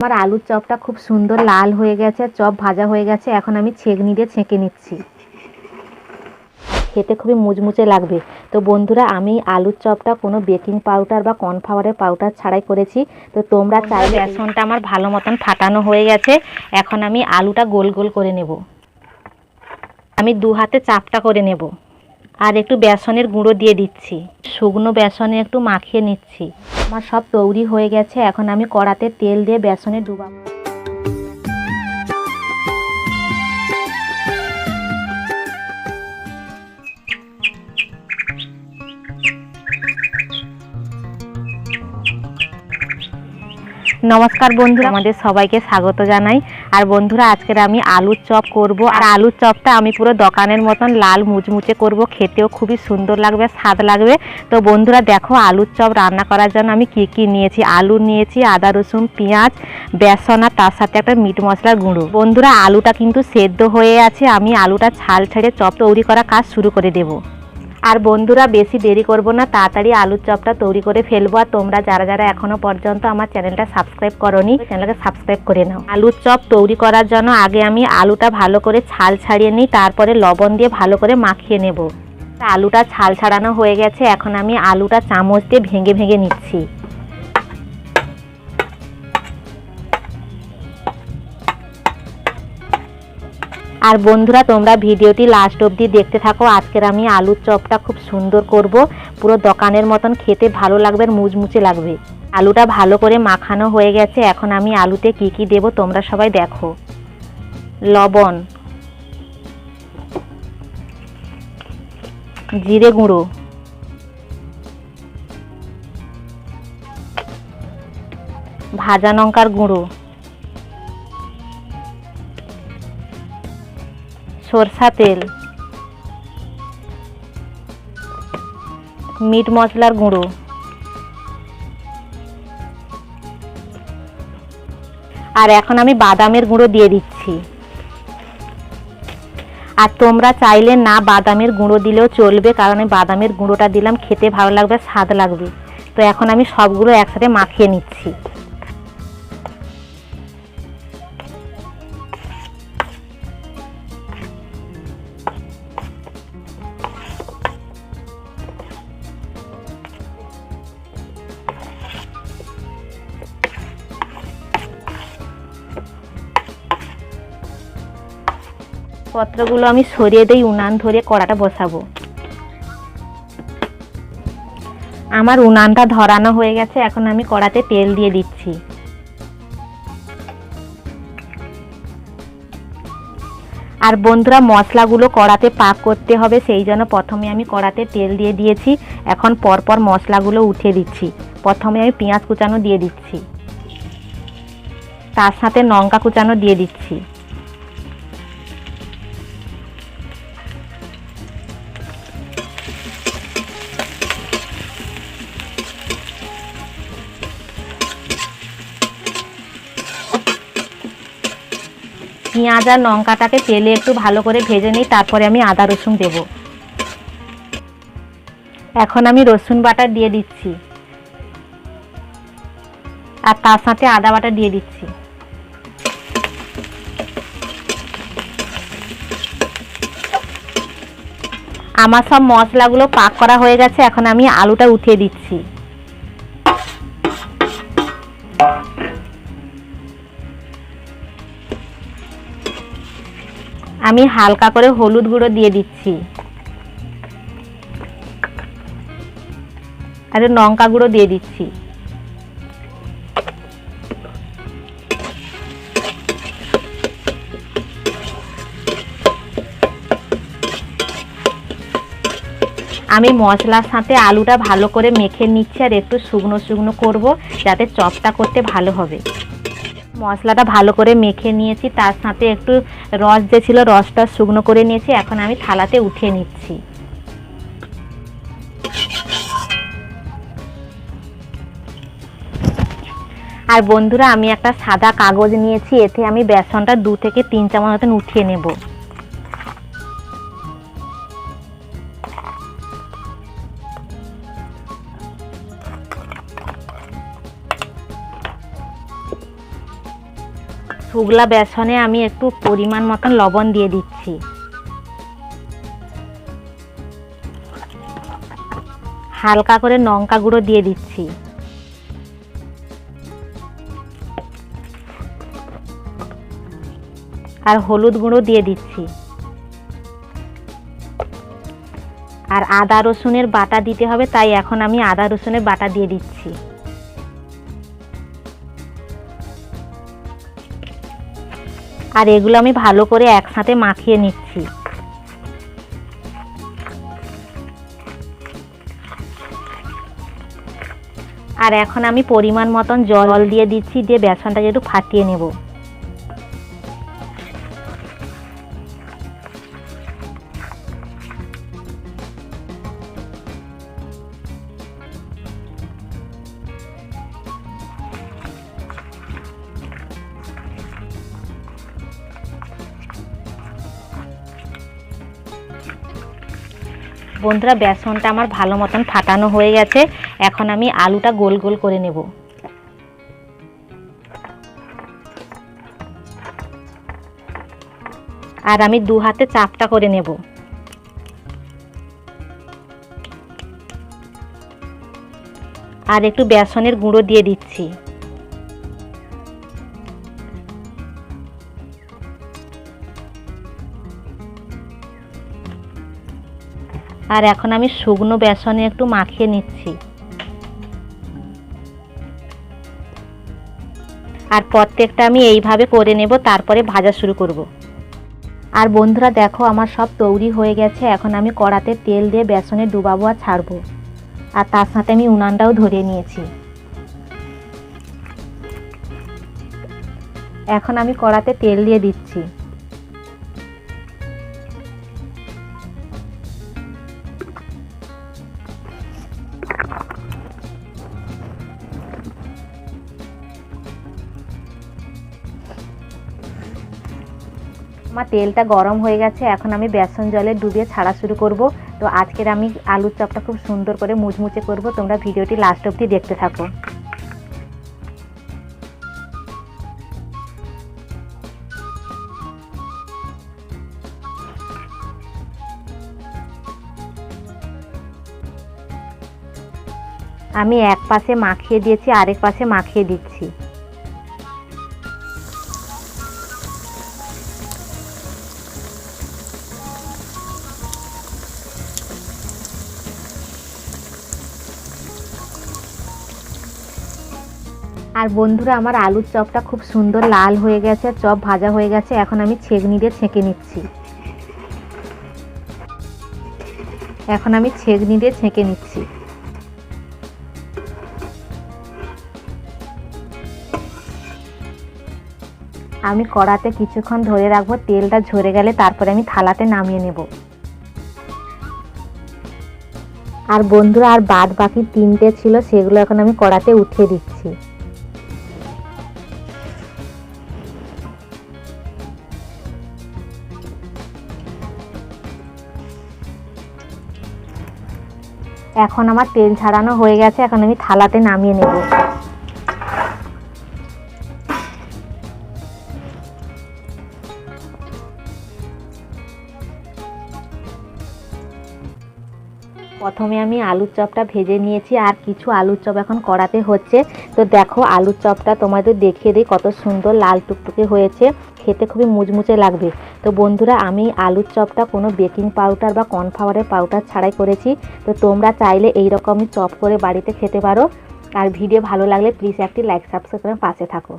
আমার আলুর চপটা খুব সুন্দর লাল হয়ে গেছে চপ ভাজা হয়ে গেছে এখন আমি ছেঁকনি দিয়ে ছেঁকে নিচ্ছি। খেতে খুবই মুচমুচে লাগবে। তো বন্ধুরা আমি আলুর চপটা কোনো বেকিং পাউডার বা কর্নফ্লাওয়ারের পাউডার ছাড়াই করেছি। তো তোমরা চাইলে বেসনটা আমার ভালো মতন ফাটানো হয়ে গেছে। এখন আমি আলুটা গোল গোল করে নেব। আমি দু হাতে চাপটা করে নেব। আর একটু বেসনের গুঁড়ো দিয়ে দিচ্ছি। শুকনো বেসনে একটু মাখিয়ে নিচ্ছি। আমার সব তৈরি হয়ে গেছে, এখন আমি কড়াতে তেল দিয়ে বেসনে ডুবাবো। নমস্কার বন্ধুরা, আমাদের সবাইকে স্বাগত জানাই। আর বন্ধুরা, আজকের আমি আলুর চপ করব। আর আলুর চপটা আমি পুরো দোকানের মতন লাল মুচমুচে করব। খেতেও খুবই সুন্দর লাগবে, স্বাদ লাগবে। তো বন্ধুরা, দেখো আলুর চপ রান্না করার জন্য আমি কি কি নিয়েছি? আলু নিয়েছি, আদা, রসুন, পেঁয়াজ, বেসন আর তার সাথে একটা মিট মশলার গুঁড়ো। বন্ধুরা, আলুটা কিন্তু সেদ্ধ হয়ে আছে। আমি আলুটা ছাল ছেড়ে চপ তৈরি করা কাজ শুরু করে দেবো। আর বন্ধুরা, বেশি দেরি করব না, তাড়াতাড়ি আলুর চপটা তৈরি করে ফেলব। আর তোমরা যারা যারা এখনও পর্যন্ত আমার চ্যানেলটা সাবস্ক্রাইব করনি চ্যানেলকে সাবস্ক্রাইব করে নাও। আলুর চপ তৈরি করার জন্য আগে আমি আলুটা ভালো করে ছাল ছাড়িয়ে নিই, তারপরে লবণ দিয়ে ভালো করে মাখিয়ে নেব। আলুটা ছাল ছাড়ানো হয়ে গেছে, এখন আমি আলুটা চামচ দিয়ে ভেঙে ভেঙে নিচ্ছি। আর বন্ধুরা, তোমরা ভিডিওটি লাস্ট অবধি দেখতে থাকো। আজকের আমি আলুর চপটা খুব সুন্দর করব। পুরো দোকানের মতন খেতে ভালো লাগবে আর মুচমুচে লাগবে। আলুটা ভালো করে মাখানো হয়ে গেছে। এখন আমি আলুতে কি কি দেব তোমরা সবাই দেখো। লবণ, জিরে গুঁড়ো, ভাজা লঙ্কার গুঁড়ো সরষা তেল, মিট মশলার গুঁড়ো, আর এখন আমি বাদামের গুঁড়ো দিয়ে দিচ্ছি। আর তোমরা চাইলে না বাদামের গুঁড়ো দিলেও চলবে, কারণ আমি বাদামের গুঁড়োটা দিলাম, খেতে ভালো লাগবে, স্বাদ লাগবে। তো এখন আমি সবগুলো একসাথে মাখিয়ে নিচ্ছি। পত্রগুলো আমি সরিয়ে দিই, উনান ধরে কড়াটা বসাবো। আমার উনানটা ধরানো হয়ে গেছে, এখন আমি কড়াতে তেল দিয়ে দিচ্ছি। আর বন্ধুরা, মশলাগুলো কড়াতে পাক করতে হবে, সেই জন্য প্রথমে আমি কড়াতে তেল দিয়ে দিয়েছি। এখন পরপর মশলাগুলো উঠিয়ে দিচ্ছি। প্রথমে আমি পেঁয়াজ কুচানো দিয়ে দিচ্ছি। তার সাথে লঙ্কা কুচানো দিয়ে দিচ্ছি। পেঁয়াজ আর লঙ্কাটাকে তেলে একটু ভালো করে ভেজে নিই, তারপরে আমি আদা রসুন দেব। এখন আমি রসুন বাটা দিয়ে দিচ্ছি। আর তার সাথে আদা বাটা দিয়ে দিচ্ছি। আমার সব মশলাগুলো পাক করা হয়ে গেছে, এখন আমি আলুটা উঠিয়ে দিচ্ছি। আমি হালকা করে হলুদ গুঁড়ো দিয়ে দিচ্ছি। আর লঙ্কা গুঁড়ো দিয়ে দিচ্ছি। আমি মশলার সাথে আলুটা ভালো করে মেখে নিচ্ছি আর একটু শুকনো শুকনো করব, যাতে চপটা করতে ভালো হবে। মশলাটা ভালো করে মেখে নিয়েছি। তার সাথে একটু রস যে ছিল, রসটা শুকনো করে নিয়েছি। এখন আমি থালাতে উঠিয়ে নিচ্ছি। আর বন্ধুরা, আমি একটা সাদা কাগজ নিয়েছি। এতে আমি বেসনটা দু থেকে তিন চামচ মতন উঠিয়ে নেব। শুগলা বেসনে আমি একটু পরিমাণ মতন লবণ দিয়ে দিচ্ছি। হালকা করে লঙ্কা গুঁড়ো দিয়ে দিচ্ছি। আর হলুদ গুঁড়ো দিয়ে দিচ্ছি। আর আদা রসুনের বাটা দিতে হবে, তাই এখন আমি আদা রসুনের বাটা দিয়ে দিচ্ছি। আর এগুলো আমি ভালো করে একসাথে মাখিয়ে নিচ্ছি। আর এখন আমি পরিমাণ মতন জল দিয়ে দিচ্ছি, দিয়ে বেসনটা যেহেতু ফাটিয়ে নেব। বন্ধুরা, বেসনটা আমার ভালো মতন ফাটানো হয়ে গেছে। এখন আমি আলুটা গোল গোল করে নেব। আর আমি দু হাতে চাপটা করে নেব। আর একটু বেসনের গুঁড়ো দিয়ে দিচ্ছি। আর এখন আমি শুকনো বেসনে একটু মাখিয়ে নিচ্ছি। আর প্রত্যেকটা আমি এইভাবে করে নেব, তারপরে ভাজা শুরু করব। আর বন্ধুরা দেখো, আমার সব তৈরি হয়ে গেছে। এখন আমি কড়াতে তেল দিয়ে বেসনে ডুবাবো আর ছাড়বো। আর তার সাথে আমি উনানটাও ধরিয়ে নিয়েছি। এখন আমি কড়াতে তেল দিয়ে দিচ্ছি। আমার তেলটা গরম হয়ে গেছে, এখন আমি বেসন জলে ডুবিয়ে ছাড়া শুরু করব। তো আজকের আমি আলুর চপটা খুব সুন্দর করে মুচমুচে করব। তোমরা ভিডিওটি লাস্ট অবধি দেখতে থাকো। আমি এক পাশে মাখিয়ে দিয়েছি, আরেক পাশে মাখিয়ে দিচ্ছি। আর বন্ধুরা, আমার আলুর চপটা খুব সুন্দর লাল হয়ে গেছে, চপ ভাজা হয়ে গেছে, এখন আমি ছেঁকনি দিয়ে ছেঁকে নিচ্ছি। এখন আমি ছেঁকনি দিয়ে ছেঁকে নিচ্ছি। আমি কড়াতে কিছুক্ষণ ধরে রাখব, তেলটা ঝরে গেলে তারপরে আমি থালাতে নামিয়ে নেব। আর বন্ধুরা, আর বাদ বাকি তিনটে ছিল, সেগুলো এখন আমি কড়াতে উঠিয়ে দিচ্ছি। এখন আমার তেল ছাড়ানো হয়ে গেছে, এখন আমি থালাতে নামিয়ে নেব। প্রথমে আমি আলুর চপটা ভেজে নিয়েছি, আর কিছু আলুর চপ এখন করাতে হচ্ছে। তো দেখো, আলুর চপটা তোমাদের দেখিয়ে দিই কত সুন্দর লাল টুকটুকে হয়েছে। খেতে খুবই মুচমুচে লাগবে। তো বন্ধুরা, আমি আলুর চপটা কোনো বেকিং পাউডার বা কর্নফ্লাওয়ারের পাউডার ছাড়াই করেছি। তো তোমরা চাইলে এই রকমই চপ করে বাড়িতে খেতে পারো। আর ভিডিও ভালো লাগলে প্লিজ একটি লাইক সাবস্ক্রাইব করে পাশে থাকো।